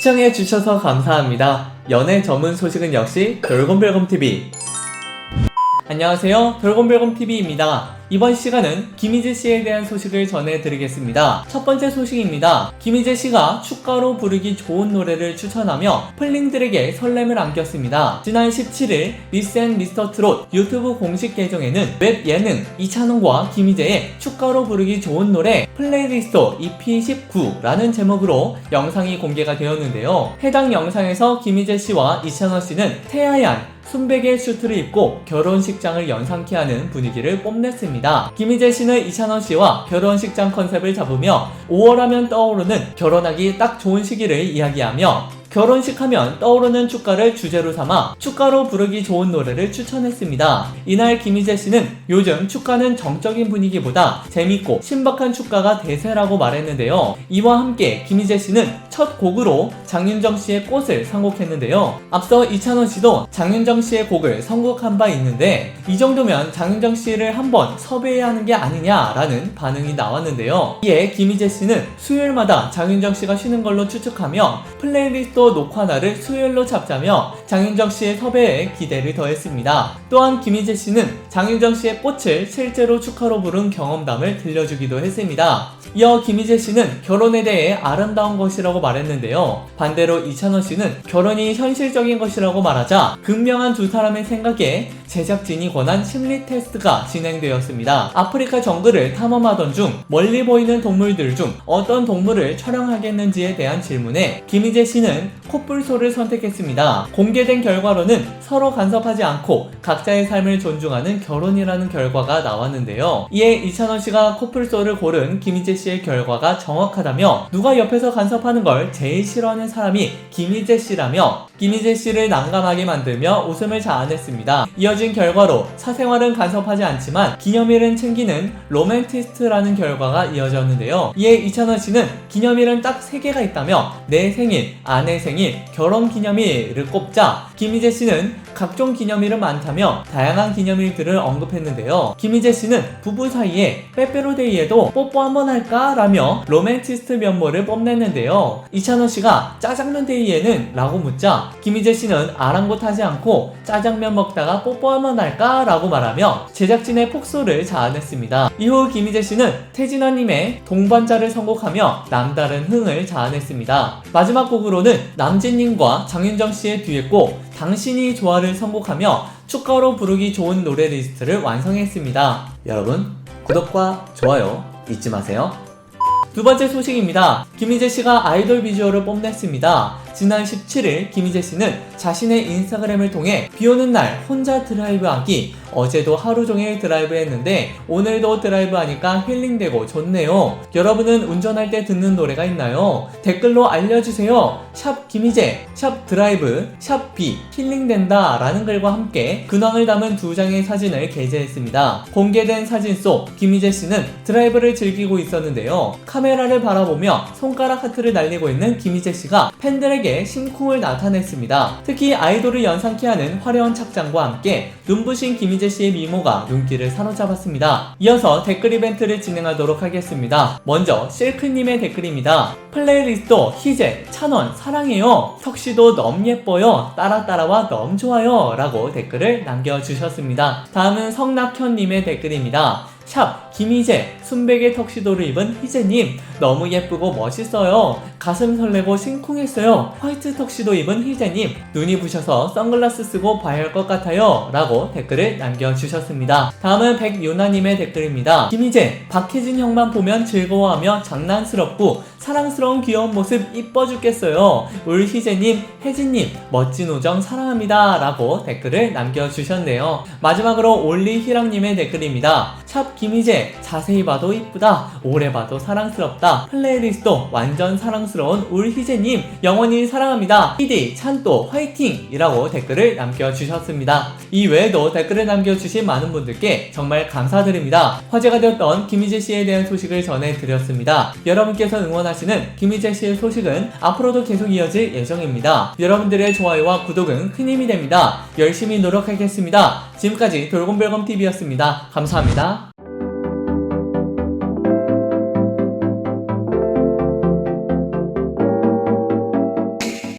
시청해 주셔서 감사합니다. 연애 전문 소식은 역시 별곰별곰TV. 안녕하세요. 별곰별곰TV입니다. 이번 시간은 김희재 씨에 대한 소식을 전해드리겠습니다. 첫 번째 소식입니다. 김희재 씨가 축가로 부르기 좋은 노래를 추천하며 플링들에게 설렘을 안겼습니다. 지난 17일 미스앤 미스터 트롯 유튜브 공식 계정에는 웹 예능 이찬원과 김희재의 축가로 부르기 좋은 노래 플레이리스트 EP19라는 제목으로 영상이 공개가 되었는데요. 해당 영상에서 김희재 씨와 이찬원 씨는 태아얀 순백의 슈트를 입고 결혼식장을 연상케 하는 분위기를 뽐냈습니다. 김희재 씨는 이찬원 씨와 결혼식장 컨셉을 잡으며 5월하면 떠오르는 결혼하기 딱 좋은 시기를 이야기하며 결혼식 하면 떠오르는 축가를 주제로 삼아 축가로 부르기 좋은 노래를 추천했습니다. 이날 김희재 씨는 요즘 축가는 정적인 분위기보다 재밌고 신박한 축가가 대세라고 말했는데요. 이와 함께 김희재 씨는 첫 곡으로 장윤정 씨의 꽃을 선곡했는데요. 앞서 이찬원 씨도 장윤정 씨의 곡을 선곡한 바 있는데 이 정도면 장윤정 씨를 한번 섭외해야 하는 게 아니냐라는 반응이 나왔는데요. 이에 김희재 씨는 수요일마다 장윤정 씨가 쉬는 걸로 추측하며 플레이리스트 녹화날을 수요일로 잡자며 장윤정 씨의 섭외에 기대를 더했습니다. 또한 김희재 씨는 장윤정 씨의 꽃을 실제로 축하로 부른 경험담을 들려주기도 했습니다. 이어 김희재 씨는 결혼에 대해 아름다운 것이라고 말했는데요. 반대로 이찬원 씨는 결혼이 현실적인 것이라고 말하자 극명한 두 사람의 생각에 제작진이 권한 심리 테스트가 진행되었습니다. 아프리카 정글을 탐험하던 중 멀리 보이는 동물들 중 어떤 동물을 촬영하겠는지에 대한 질문에 김희재 씨는 코뿔소를 선택했습니다. 공개된 결과로는 서로 간섭하지 않고 각자의 삶을 존중하는 결혼이라는 결과가 나왔는데요. 이에 이찬원 씨가 코뿔소를 고른 김희재 씨의 결과가 정확하다며 누가 옆에서 간섭하는 걸 제일 싫어하는 사람이 김희재 씨라며 김희재 씨를 난감하게 만들며 웃음을 자아냈습니다. 이어진 결과로 사생활은 간섭하지 않지만 기념일은 챙기는 로맨티스트라는 결과가 이어졌는데요. 이에 이찬원 씨는 기념일은 딱 3개가 있다며 내 생일, 아내 생일, 결혼 기념일을 꼽자 김희재 씨는 각종 기념일은 많다며 다양한 기념일들을 언급했는데요. 김희재 씨는 부부 사이에 빼빼로데이에도 뽀뽀 한번 할까? 라며 로맨티스트 면모를 뽐냈는데요. 이찬원 씨가 짜장면 데이에는? 라고 묻자 김희재 씨는 아랑곳하지 않고 짜장면 먹다가 뽀뽀 한번 할까? 라고 말하며 제작진의 폭소를 자아냈습니다. 이후 김희재 씨는 태진아님의 동반자를 선곡하며 남다른 흥을 자아냈습니다. 마지막 곡으로는 남진님과 장윤정 씨의 듀엣곡 당신이 좋아를 선곡하며 축가로 부르기 좋은 노래 리스트를 완성했습니다. 여러분 구독과 좋아요 잊지 마세요. 두 번째 소식입니다. 김희재 씨가 아이돌 비주얼을 뽐냈습니다. 지난 17일 김희재 씨는 자신의 인스타그램을 통해 비 오는 날 혼자 드라이브 하기 어제도 하루 종일 드라이브 했는데 오늘도 드라이브 하니까 힐링되고 좋네요. 여러분은 운전할 때 듣는 노래가 있나요? 댓글로 알려주세요. 샵 김희재, 샵 드라이브, 샵 비, 힐링된다 라는 글과 함께 근황을 담은 두 장의 사진을 게재했습니다. 공개된 사진 속 김희재 씨는 드라이브를 즐기고 있었는데요. 카메라를 바라보며 손가락 하트를 날리고 있는 김희재 씨가 팬들에게 심쿵을 나타냈습니다. 특히 아이돌을 연상케 하는 화려한 착장과 함께 눈부신 김희재 씨의 미모가 눈길을 사로잡았습니다. 이어서 댓글 이벤트를 진행하도록 하겠습니다. 먼저 실크님의 댓글입니다. 플레이리스트 희재, 찬원, 사랑해요. 턱시도 너무 예뻐요. 따라 따라와 너무 좋아요. 라고 댓글을 남겨주셨습니다. 다음은 성낙현님의 댓글입니다. 샵 김희재 순백의 턱시도를 입은 희재님 너무 예쁘고 멋있어요. 가슴 설레고 심쿵했어요. 화이트 턱시도 입은 희재님 눈이 부셔서 선글라스 쓰고 봐야 할 것 같아요. 라고 댓글을 남겨주셨습니다. 다음은 백유나님의 댓글입니다. 김희재 박혜진 형만 보면 즐거워하며 장난스럽고 사랑스러운 귀여운 모습 이뻐 죽겠어요. 울 희재님 혜진님 멋진 우정 사랑합니다. 라고 댓글을 남겨주셨네요. 마지막으로 올리희랑님의 댓글입니다. 샵 김희재 자세히 봐도 이쁘다 오래 봐도 사랑스럽다. 플레이리스트 완전 사랑스러운 울희재님 영원히 사랑합니다. 히디 찬또 화이팅! 이라고 댓글을 남겨주셨습니다. 이 외에도 댓글을 남겨주신 많은 분들께 정말 감사드립니다. 화제가 되었던 김희재 씨에 대한 소식을 전해드렸습니다. 여러분께서 응원하시는 김희재 씨의 소식은 앞으로도 계속 이어질 예정입니다. 여러분들의 좋아요와 구독은 큰 힘이 됩니다. 열심히 노력하겠습니다. 지금까지 돌곰별검TV였습니다. 감사합니다